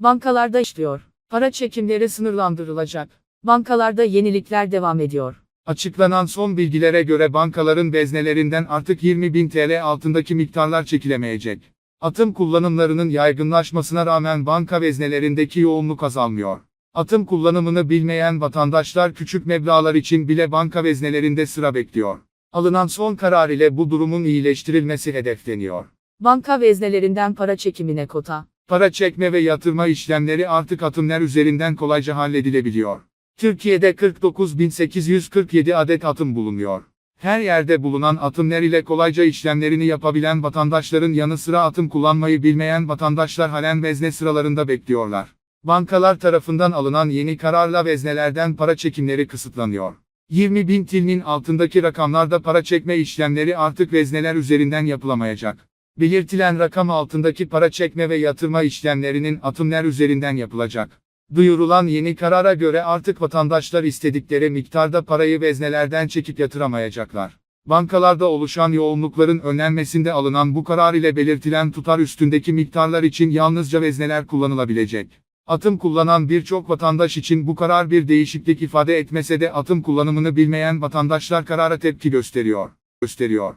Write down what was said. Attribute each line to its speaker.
Speaker 1: Bankalarda işliyor. Para çekimleri sınırlandırılacak. Bankalarda yenilikler devam ediyor.
Speaker 2: Açıklanan son bilgilere göre bankaların veznelerinden artık 20 bin TL altındaki miktarlar çekilemeyecek. Atım kullanımlarının yaygınlaşmasına rağmen banka veznelerindeki yoğunluk azalmıyor. Atım kullanımını bilmeyen vatandaşlar küçük meblağlar için bile banka veznelerinde sıra bekliyor. Alınan son karar ile bu durumun iyileştirilmesi hedefleniyor.
Speaker 1: Banka veznelerinden para çekimine kota.
Speaker 2: Para çekme ve yatırma işlemleri artık atımlar üzerinden kolayca halledilebiliyor. Türkiye'de 49.847 adet atım bulunuyor. Her yerde bulunan atımlar ile kolayca işlemlerini yapabilen vatandaşların yanı sıra atım kullanmayı bilmeyen vatandaşlar halen vezne sıralarında bekliyorlar. Bankalar tarafından alınan yeni kararla veznelerden para çekimleri kısıtlanıyor. 20 bin TL'nin altındaki rakamlarda para çekme işlemleri artık vezneler üzerinden yapılamayacak. Belirtilen rakam altındaki para çekme ve yatırma işlemlerinin atımlar üzerinden yapılacak. Duyurulan yeni karara göre artık vatandaşlar istedikleri miktarda parayı veznelerden çekip yatıramayacaklar. Bankalarda oluşan yoğunlukların önlenmesinde alınan bu karar ile belirtilen tutar üstündeki miktarlar için yalnızca vezneler kullanılabilecek. Atım kullanan birçok vatandaş için bu karar bir değişiklik ifade etmese de atım kullanımını bilmeyen vatandaşlar karara tepki gösteriyor. gösteriyor.